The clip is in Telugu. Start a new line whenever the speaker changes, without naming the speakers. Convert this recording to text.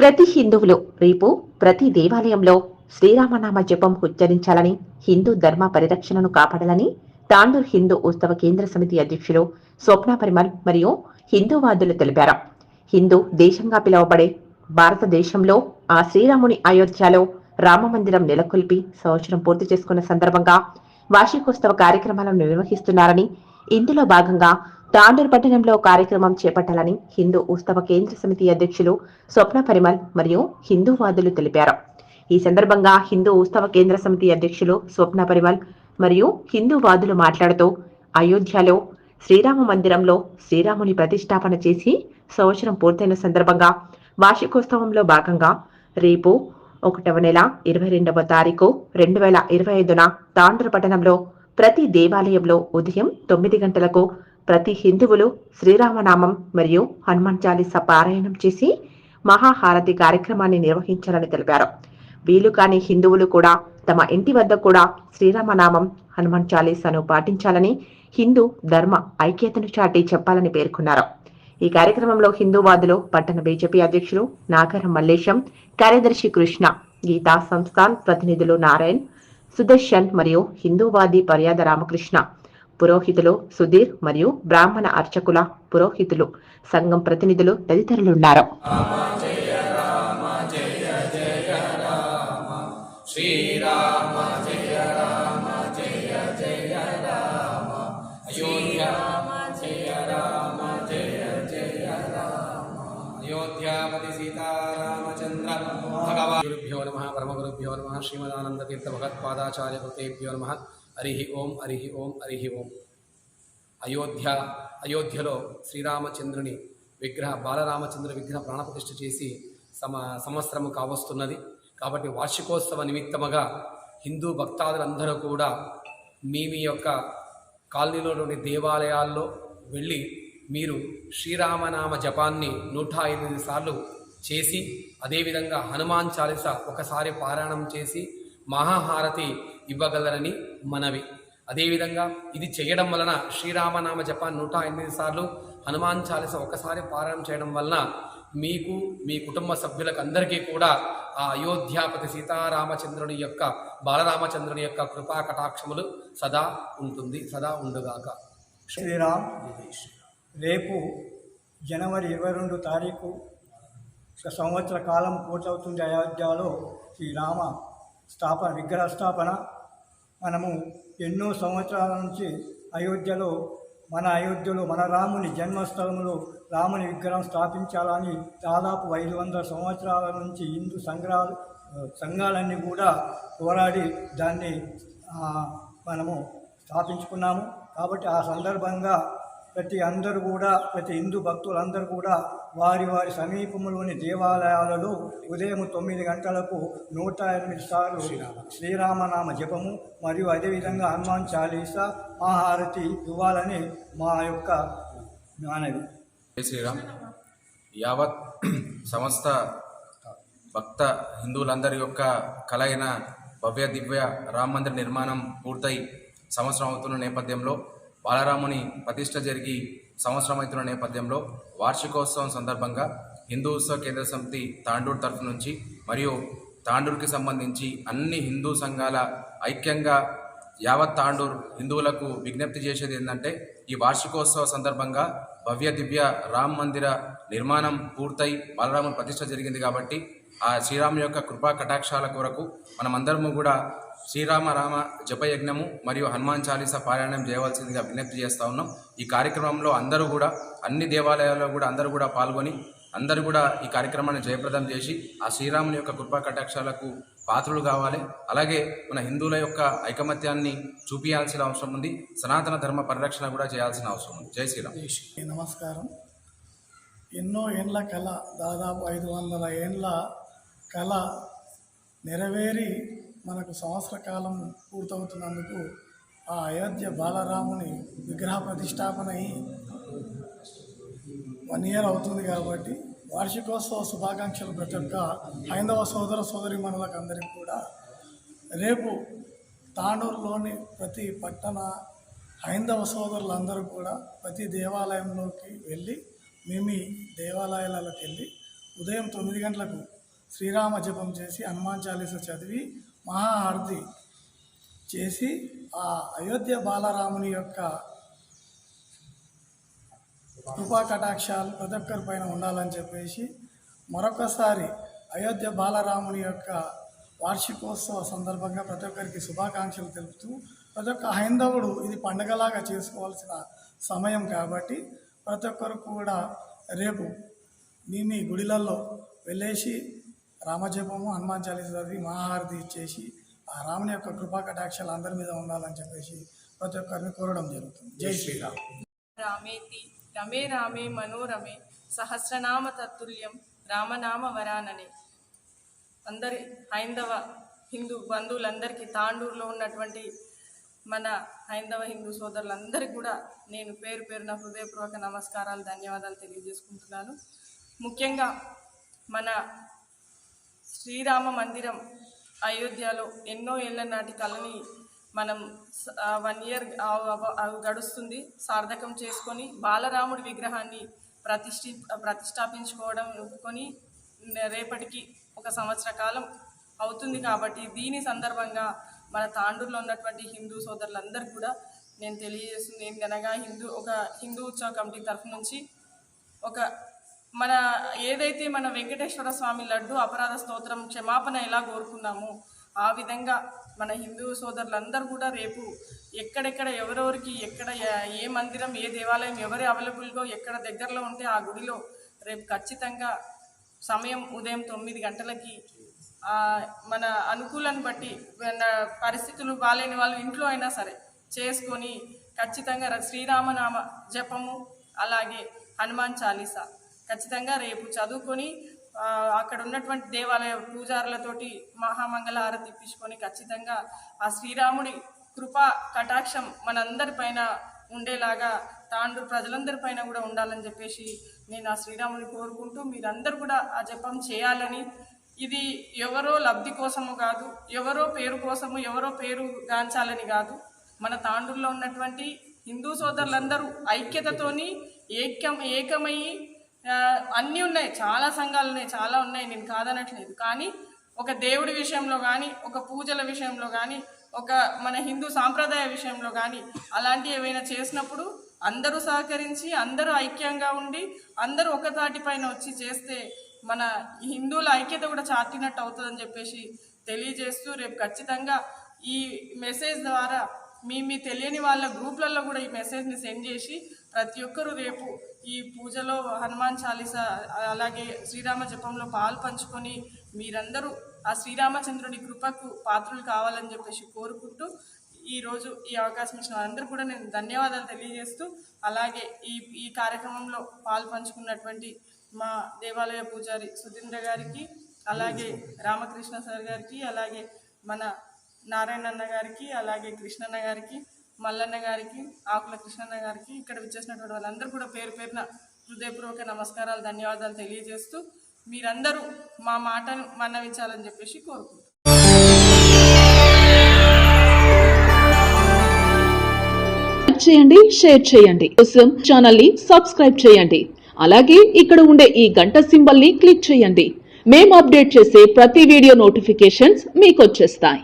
ప్రతి హిందువులు రేపు ప్రతి దేవాలయంలో శ్రీరామనామ జపం ఉచ్చరించాలని హిందూ ధర్మ పరిరక్షణను కాపాడాలని తాండూర్ హిందూ ఉత్సవ కేంద్ర సమితి అధ్యక్షులు స్వప్న పరిమల్ మరియు హిందూవాదులు తెలిపారు. హిందూ దేశంగా పిలువబడే భారతదేశంలో ఆ శ్రీరాముని అయోధ్యలో రామ మందిరం నెలకొల్పి సంవత్సరం పూర్తి చేసుకున్న సందర్భంగా వార్షికోత్సవ కార్యక్రమాలను నిర్వహిస్తున్నారని ఇందులో భాగంగా తాండూర్ పట్టణంలో కార్యక్రమం చేపట్టాలని హిందూ ఉత్సవ కేంద్ర సమితి అధ్యక్షులు స్వప్న పరిమల్ మరియు హిందూవాదులు తెలిపారు. ఈ సందర్భంగా హిందూ ఉత్సవ కేంద్ర సమితి అధ్యక్షులు స్వప్న పరిమల్ మరియు హిందూవాదులు మాట్లాడుతూ అయోధ్యలో శ్రీరామ మందిరంలో శ్రీరాముని ప్రతిష్టాపన చేసి సంవత్సరం పూర్తయిన సందర్భంగా వార్షికోత్సవంలో భాగంగా రేపు ఒకటవ నెల ఇరవై రెండవ తారీఖు రెండు వేల ఇరవై ఐదున తాండ్ర పట్టణంలో ప్రతి దేవాలయంలో ఉదయం తొమ్మిది గంటలకు ప్రతి హిందువులు శ్రీరామనామం మరియు హనుమాన్ చాలీస పారాయణం చేసి మహాహారతి కార్యక్రమాన్ని నిర్వహించాలని తెలిపారు. వీలు కాని హిందువులు కూడా తమ ఇంటి వద్ద కూడా శ్రీరామనామం హనుమాన్ చాలీసాను పాటించాలని హిందూ ధర్మ ఐక్యతను చాటి చెప్పాలని పేర్కొన్నారు. ఈ కార్యక్రమంలో హిందూవాదులు పట్టణ బీజేపీ అధ్యక్షులు నాగరం మల్లేశం కార్యదర్శి కృష్ణ గీతా సంస్థాన్ ప్రతినిధులు నారాయణ్ సుదర్శన్ మరియు హిందూవాది పర్యాద రామకృష్ణ పురోహితులు సుధీర్ మరియు బ్రాహ్మణ అర్చకుల పురోహితులు సంఘం ప్రతినిధులు తదితరులున్నారు.
శ్రీరామ జయ రామ జయ జయ రామ అయోధ్య జయ రామ జయ జయ రామ అయోధ్యాపతి సీతారామచంద్ర భగవాన్. గురుభ్యో నమ పరమ గురుభ్యో నమ శ్రీమదానందతీర్థ భగత్పాదాచార్య కృతేభ్యో నమ. హరి ఓం హరి ఓం హరి ఓం. అయోధ్య అయోధ్యలో శ్రీరామచంద్రుని విగ్రహ బాలరామచంద్ర విగ్రహ ప్రాణప్రతిష్ఠ చేసి సమ సంవత్సరము కావస్తున్నది. కాబట్టి వార్షికోత్సవ నిమిత్తముగా హిందూ భక్తాదులందరూ కూడా మీ మీ యొక్క కాలనీలోని దేవాలయాల్లో వెళ్ళి మీరు శ్రీరామనామ జపాన్ని నూట ఎనిమిది సార్లు చేసి అదేవిధంగా హనుమాన్ చాలీస ఒకసారి పారాయణం చేసి మహాహారతి ఇవ్వగలరని మనవి. అదేవిధంగా ఇది చేయడం వలన శ్రీరామనామ జపాన్ నూట ఎనిమిది సార్లు హనుమాన్ చాలీస ఒకసారి పారాయణం చేయడం వలన మీకు మీ కుటుంబ సభ్యులకు అందరికీ కూడా ఆ అయోధ్యాపతి సీతారామచంద్రుని యొక్క బాలరామచంద్రుని యొక్క కృపా కటాక్షములు సదా ఉంటుంది సదా ఉండుగాక.
శ్రీరామ్ రేపు జనవరి ఇరవై రెండు తారీఖు సంవత్సర కాలం పూర్తవుతుంది అయోధ్యలో శ్రీరామ స్థాపన విగ్రహ స్థాపన మనము ఎన్నో సంవత్సరాల నుంచి అయోధ్యలో మన అయోధ్యలో మన రాముని జన్మస్థలంలో రాముని విగ్రహం స్థాపించాలని దాదాపు ఐదు వందల సంవత్సరాల నుంచి హిందూ సంగ్రహాలు సంఘాలన్నీ కూడా పోరాడి దాన్ని మనము స్థాపించుకున్నాము. కాబట్టి ఆ సందర్భంగా ప్రతి అందరూ కూడా ప్రతి హిందూ భక్తులందరూ కూడా వారి వారి సమీపంలోని దేవాలయాలలో ఉదయం తొమ్మిది గంటలకు నూట ఎనిమిది సార్లు శ్రీరామనామ. జపము మరియు అదేవిధంగా హనుమాన్ చాలీసా మహాహారతి ఇవ్వాలని మా యొక్క మానవి.
జై శ్రీరామ్. యావత్ సమస్త భక్త హిందువులందరి యొక్క కల అయిన భవ్య దివ్య రామ మందిర నిర్మాణం పూర్తయి సంవత్సరం అవుతున్న నేపథ్యంలో బాలరాముని ప్రతిష్ట జరిగి సంవత్సరం నేపథ్యంలో వార్షికోత్సవం సందర్భంగా హిందూ ఉత్సవ కేంద్ర సమితి తాండూర్ తరఫు నుంచి మరియు తాండూర్కి సంబంధించి అన్ని హిందూ సంఘాల ఐక్యంగా యావత్ తాండూర్ హిందువులకు విజ్ఞప్తి చేసేది ఏంటంటే ఈ వార్షికోత్సవ సందర్భంగా భవ్య దివ్య రామ్ మందిర నిర్మాణం పూర్తయి బాలరాముని ప్రతిష్ట జరిగింది కాబట్టి ఆ శ్రీరాము యొక్క కృపా కటాక్షాల కొరకు మనమందరము కూడా శ్రీరామ రామ జపయజ్ఞము మరియు హనుమాన్ చాలీసా పారాయణం చేయవలసిందిగా విజ్ఞప్తి చేస్తా ఉన్నాం. ఈ కార్యక్రమంలో అందరూ కూడా అన్ని దేవాలయాల్లో కూడా అందరూ కూడా పాల్గొని అందరూ కూడా ఈ కార్యక్రమాన్ని జయప్రదం చేసి ఆ శ్రీరాముని యొక్క కృపా కటాక్షాలకు పాత్రులు కావాలి. అలాగే మన హిందువుల యొక్క ఐకమత్యాన్ని చూపించాల్సిన అవసరం ఉంది. సనాతన ధర్మ పరిరక్షణ కూడా చేయాల్సిన అవసరం ఉంది. జై శ్రీరామ్.
నమస్కారం. ఎన్నో ఏండ్ల కళ దాదాపు ఐదు వందల ఏండ్ల కళ నెరవేరి మనకు సంవత్సర కాలం పూర్తవుతున్నందుకు ఆ అయోధ్య బాలరాముని విగ్రహ ప్రతిష్టాపన అయి వన్ ఇయర్ అవుతుంది కాబట్టి వార్షికోత్సవ శుభాకాంక్షలు ప్రతి ఒక్క హైందవ సోదర సోదరి మనలకు అందరికీ కూడా రేపు తాండూరులోని ప్రతి పట్టణ హైందవ సోదరులందరూ కూడా ప్రతి దేవాలయంలోకి వెళ్ళి మేము దేవాలయాలకు వెళ్ళి ఉదయం తొమ్మిది గంటలకు శ్రీరామ జపం చేసి హనుమాన్ చాలీస చదివి మహాహారతి చేసి ఆ అయోధ్య బాలరాముని యొక్క కృపా కటాక్షాలు ప్రతి ఒక్కరి పైన ఉండాలని చెప్పేసి మరొకసారి అయోధ్య బాలరాముని యొక్క వార్షికోత్సవ సందర్భంగా ప్రతి ఒక్కరికి శుభాకాంక్షలు తెలుపుతూ ప్రతి ఒక్క హైందవుడు ఇది పండగలాగా చేసుకోవాల్సిన సమయం కాబట్టి ప్రతి ఒక్కరు కూడా రేపు నీ గుడిలల్లో గుడిలలో వెళ్ళేసి రామజపము హనుమాన్ చాలీస చదివి మహాహారతి ఇచ్చేసి ఆ రాముని యొక్క కృపా కటాక్షాలు అందరి మీద ఉండాలని చెప్పేసి ప్రతి ఒక్కరిని కోరడం జరుగుతుంది. జై శ్రీరామ్
రామేతి రమే రామే మనోరమే సహస్రనామ తత్తుల్యం రామనామ వరాననే. అందరి హైందవ హిందూ బంధువులందరికీ తాండూరులో ఉన్నటువంటి మన హైందవ హిందూ సోదరులందరికీ కూడా నేను పేరు పేరున హృదయపూర్వక నమస్కారాలు ధన్యవాదాలు తెలియజేసుకుంటున్నాను. ముఖ్యంగా మన శ్రీరామ మందిరం అయోధ్యలో ఎన్నో ఏళ్ళ నాటి కళని మనం వన్ ఇయర్ గడుస్తుంది. సార్థకం చేసుకొని బాలరాముడి విగ్రహాన్ని ప్రతిష్ఠి ప్రతిష్టాపించుకోవడం ఒప్పుకొని రేపటికి ఒక సంవత్సర కాలం అవుతుంది కాబట్టి దీని సందర్భంగా మన తాండూరులో ఉన్నటువంటి హిందూ సోదరులందరికీ కూడా నేను తెలియజేస్తుంది. ఏంటనగా హిందూ ఒక హిందూ ఉత్సవ కమిటీ తరఫు నుంచి ఒక మన ఏదైతే మన వెంకటేశ్వర స్వామి లడ్డు అపరాధ స్తోత్రం క్షమాపణ ఎలా కోరుకున్నామో ఆ విధంగా మన హిందూ సోదరులందరూ కూడా రేపు ఎక్కడెక్కడ ఎవరెవరికి ఎక్కడ ఏ- మందిరం ఏ దేవాలయం ఎవరి అవైలబుల్గా ఎక్కడ దగ్గరలో ఉంటే ఆ గుడిలో రేపు ఖచ్చితంగా సమయం ఉదయం తొమ్మిది గంటలకి మన అనుకూలాన్ని బట్టి మన పరిస్థితులు బాగాలేని వాళ్ళు ఇంట్లో అయినా సరే చేసుకొని ఖచ్చితంగా శ్రీరామనామ జపము అలాగే హనుమాన్ చాలీసా ఖచ్చితంగా రేపు చదువుకొని అక్కడ ఉన్నటువంటి దేవాలయ పూజారులతోటి మహామంగళహారతి ఇప్పించుకొని ఖచ్చితంగా ఆ శ్రీరాముడి కృపా కటాక్షం మనందరి పైన ఉండేలాగా తాండూరు ప్రజలందరి పైన కూడా ఉండాలని చెప్పేసి నేను ఆ శ్రీరాముని కోరుకుంటూ మీరందరూ కూడా ఆ జపం చేయాలని. ఇది ఎవరో లబ్ధి కోసము కాదు ఎవరో పేరు కోసము ఎవరో పేరు గాంచాలని కాదు. మన తాండూరులో ఉన్నటువంటి హిందూ సోదరులందరూ ఐక్యతతోని ఏకం ఏకమయ్యి అన్నీ ఉన్నాయి. చాలా సంఘాలు ఉన్నాయి. చాలా ఉన్నాయి. నేను కాదనట్లేదు. కానీ ఒక దేవుడి విషయంలో కానీ ఒక పూజల విషయంలో కానీ ఒక మన హిందూ సాంప్రదాయ విషయంలో కానీ అలాంటివి ఏవైనా చేసినప్పుడు అందరూ సహకరించి అందరూ ఐక్యంగా ఉండి అందరూ ఒక తాటిపైన వచ్చి చేస్తే మన హిందువుల ఐక్యత కూడా చాటినట్టు అవుతుందని చెప్పేసి తెలియజేస్తూ రేపు ఖచ్చితంగా ఈ మెసేజ్ ద్వారా మీ మీ తెలియని వాళ్ళ గ్రూప్లలో కూడా ఈ మెసేజ్ని సెండ్ చేసి ప్రతి ఒక్కరూ రేపు ఈ పూజలో హనుమాన్ చాలీస అలాగే శ్రీరామ జపంలో పాలు పంచుకొని మీరందరూ ఆ శ్రీరామచంద్రుడి కృపకు పాత్రులు కావాలని చెప్పేసి కోరుకుంటూ ఈరోజు ఈ అవకాశం ఇచ్చిన వారందరూ కూడా నేను ధన్యవాదాలు తెలియజేస్తూ అలాగే ఈ ఈ కార్యక్రమంలో పాలు పంచుకున్నటువంటి మా దేవాలయ పూజారి సుధీంద్ర గారికి అలాగే రామకృష్ణ సార్ గారికి అలాగే మన నారాయణ అన్న గారికి అలాగే కృష్ణన్న గారికి మల్లన్న గారికి ఆకుల కృష్ణన్న గారికి ఇక్కడ విచ్చేసినటువంటి వాళ్ళందరూ కూడా పేరు పేరున హృదయపూర్వక నమస్కారాలు ధన్యవాదాలు తెలియజేస్తూ మీరందరూ మా మాటను మన్నవించాలని చెప్పేసి కోరుకుంటున్నాను
చేయండి షేర్ చేయండి. కోసం ఛానల్ని సబ్స్క్రైబ్ చేయండి. అలాగే ఇక్కడ ఉండే ఈ గంట సింబల్ని క్లిక్ చేయండి. మేము అప్డేట్ చేసే ప్రతి వీడియో నోటిఫికేషన్స్ మీకు వచ్చేస్తాయి.